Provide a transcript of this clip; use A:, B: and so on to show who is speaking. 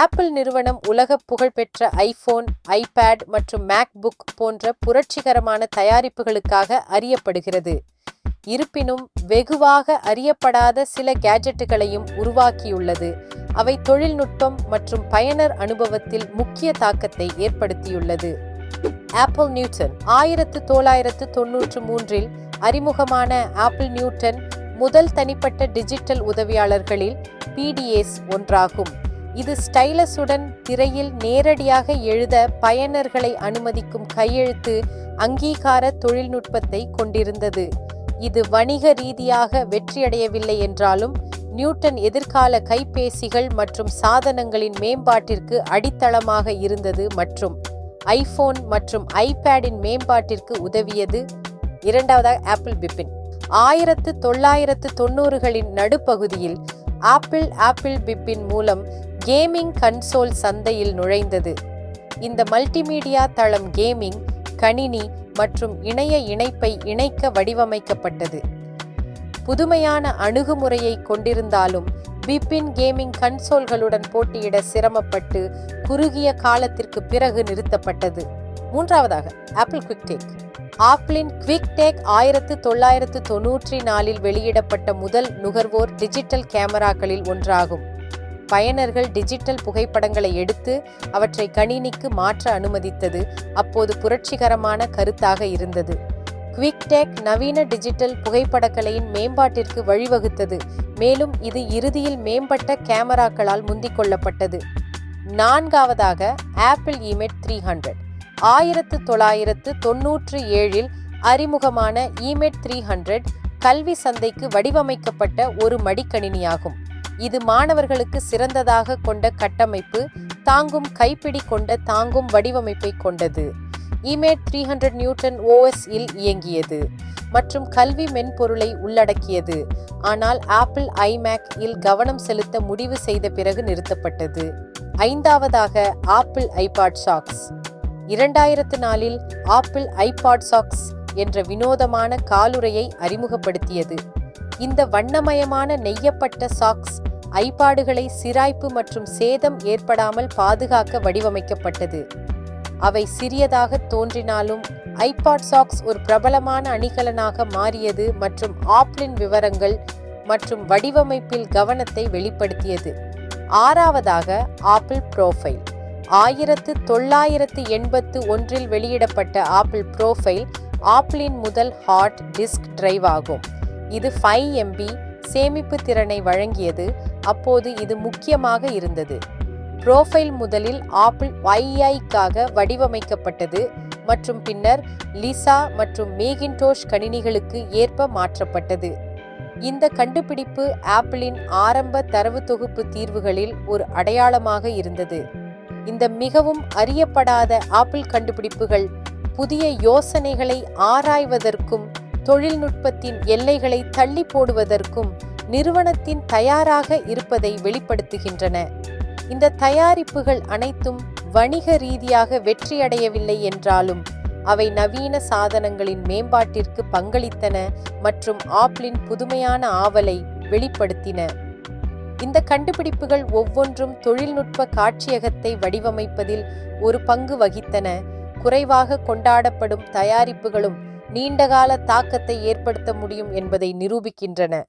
A: Apple நிறுவனம் உலக புகழ்பெற்ற ஐபோன் ஐபேட் மற்றும் மேக்புக் போன்ற புரட்சிகரமான தயாரிப்புகளுக்காக அறியப்படுகிறது. இருப்பினும் வெகுவாக அறியப்படாத சில கேஜெட்டுகளையும் உருவாக்கியுள்ளது. அவை தொழில்நுட்பம் மற்றும் பயனர் அனுபவத்தில் முக்கிய தாக்கத்தை ஏற்படுத்தியுள்ளது. ஆப்பிள் நியூட்டன் ஆயிரத்து தொள்ளாயிரத்து தொன்னூற்று மூன்றில் அறிமுகமான ஆப்பிள் நியூட்டன் முதல் தனிப்பட்ட டிஜிட்டல் உதவியாளர்களில் பிடிஎஸ் ஒன்றாகும். இது ஸ்டைலஸுடன் திரையில் நேரடியாக எழுத பயனர்களை அனுமதிக்கும் கையெழுத்து அங்கீகார தொழில்நுட்பத்தை கொண்டிருந்தது. இது வணிக ரீதியாக வெற்றியடையவில்லை என்றாலும் நியூட்டன் எதிர்கால கைபேசிகள் மற்றும் சாதனங்களின் மேம்பாட்டிற்கு அடித்தளமாக இருந்தது மற்றும் ஐபோன் மற்றும் ஐபேடின் மேம்பாட்டிற்கு உதவியது. இரண்டாவதாக ஆப்பிள் பிப்பின். ஆயிரத்து தொள்ளாயிரத்து தொண்ணூறுகளின் நடுப்பகுதியில் ஆப்பிள் ஆப்பிள் பிப்பின் மூலம் கேமிங் கன்சோல் சந்தையில் நுழைந்தது. இந்த மல்டிமீடியா தளம் கேமிங் கணினி மற்றும் இணைய இணைப்பை இணைக்க வடிவமைக்கப்பட்டது. புதுமையான அணுகுமுறையை கொண்டிருந்தாலும் பிபின் கேமிங் கன்சோல்களுடன் போட்டியிட சிரமப்பட்டு குறுகிய காலத்திற்கு பிறகு நிறுத்தப்பட்டது. மூன்றாவதாக ஆப்பிள் குவிக்டேக் ஆப்பிளின் குவிக்டேக் ஆயிரத்து தொள்ளாயிரத்து தொன்னூற்றி நாலில் வெளியிடப்பட்ட முதல் நுகர்வோர் டிஜிட்டல் கேமராக்களில் ஒன்றாகும். பயனர்கள் டிஜிட்டல் புகைப்படங்களை எடுத்து அவற்றை கணினிக்கு மாற்ற அனுமதித்தது அப்போது புரட்சிகரமான கருத்தாக இருந்தது. குவிக்டேக் நவீன டிஜிட்டல் புகைப்படக்கலையின் மேம்பாட்டிற்கு வழிவகுத்தது. மேலும் இது இறுதியில் மேம்பட்ட கேமராக்களால் முந்திக் கொள்ளப்பட்டது. நான்காவதாக ஆப்பிள் இமெட் த்ரீ ஹண்ட்ரட் ஆயிரத்து தொள்ளாயிரத்து தொன்னூற்று ஏழில் அறிமுகமான இமெட் த்ரீ ஹண்ட்ரட் கல்வி சந்தைக்கு வடிவமைக்கப்பட்ட ஒரு மடிக்கணினியாகும். இது மாணவர்களுக்கு சிறந்ததாக கொண்ட கட்டமைப்பு தாங்கும் கைப்பிடி கொண்ட தாங்கும் வடிவமைப்பை கொண்டது. EMate three hundred Newton OS இல் இயங்கியது மற்றும் கல்வி மென்பொருளை உள்ளடக்கியது. ஆனால் ஆப்பிள் ஐமேக் இல் கவனம் செலுத்த முடிவு செய்த பிறகு நிறுத்தப்பட்டது. ஐந்தாவதாக ஆப்பிள் ஐபாட் சாக்ஸ். இரண்டாயிரத்து நாலில் ஆப்பிள் ஐபாட் சாக்ஸ் என்ற வினோதமான காலுறையை அறிமுகப்படுத்தியது. இந்த வண்ணமயமான நெய்யப்பட்ட சாக்ஸ் ஐபாடுகளை சிராய்ப்பு மற்றும் சேதம் ஏற்படாமல் பாதுகாக்க வடிவமைக்கப்பட்டது. அவை சிறியதாக தோன்றினாலும் ஐபாட் சாக்ஸ் ஒரு பிரபலமான அணிகலனாக மாறியது மற்றும் ஆப்லின் விவரங்கள் மற்றும் வடிவமைப்பில் கவனத்தை வெளிப்படுத்தியது. ஆறாவதாக ஆப்பிள் ப்ரோஃபைல். ஆயிரத்து தொள்ளாயிரத்து எண்பத்து ஒன்றில் வெளியிடப்பட்ட ஆப்பிள் ப்ரோஃபைல் ஆப்பிளின் முதல் ஹார்ட் டிஸ்க் டிரைவ் ஆகும் இது ஃபைவ் எம்பி சேமிப்பு திறனை வழங்கியது. அப்போது இது முக்கியமாக இருந்தது. புரோஃபைல் முதலில் ஆப்பிள் YI-க்காக வடிவமைக்கப்பட்டது மற்றும் பின்னர் லிசா மற்றும் மேகின்டோஷ் கணினிகளுக்கு ஏற்ப மாற்றப்பட்டது. இந்த கண்டுபிடிப்பு ஆப்பிளின் ஆரம்ப தரவு தொகுப்பு தீர்வுகளில் ஒரு அடையாளமாக இருந்தது. இந்த மிகவும் அறியப்படாத ஆப்பிள் கண்டுபிடிப்புகள் புதிய யோசனைகளை ஆராய்வதற்கும் தொழில்நுட்பத்தின் எல்லைகளை தள்ளி போடுவதற்கும் நிறுவனத்தின் தயாராக இருப்பதை வெளிப்படுத்துகின்றன. இந்த தயாரிப்புகள் அனைத்தும் வணிக ரீதியாக வெற்றியடையவில்லை என்றாலும் அவை நவீன சாதனங்களின் மேம்பாட்டிற்கு பங்களித்தன மற்றும் ஆப்பிளின் புதுமையான ஆவலை வெளிப்படுத்தின. இந்த கண்டுபிடிப்புகள் ஒவ்வொன்றும் தொழில்நுட்ப காட்சியகத்தை வடிவமைப்பதில் ஒரு பங்கு வகித்தன. குறைவாக கொண்டாடப்படும் தயாரிப்புகளும் நீண்டகால தாக்கத்தை ஏற்படுத்த முடியும் என்பதை நிரூபிக்கின்றன.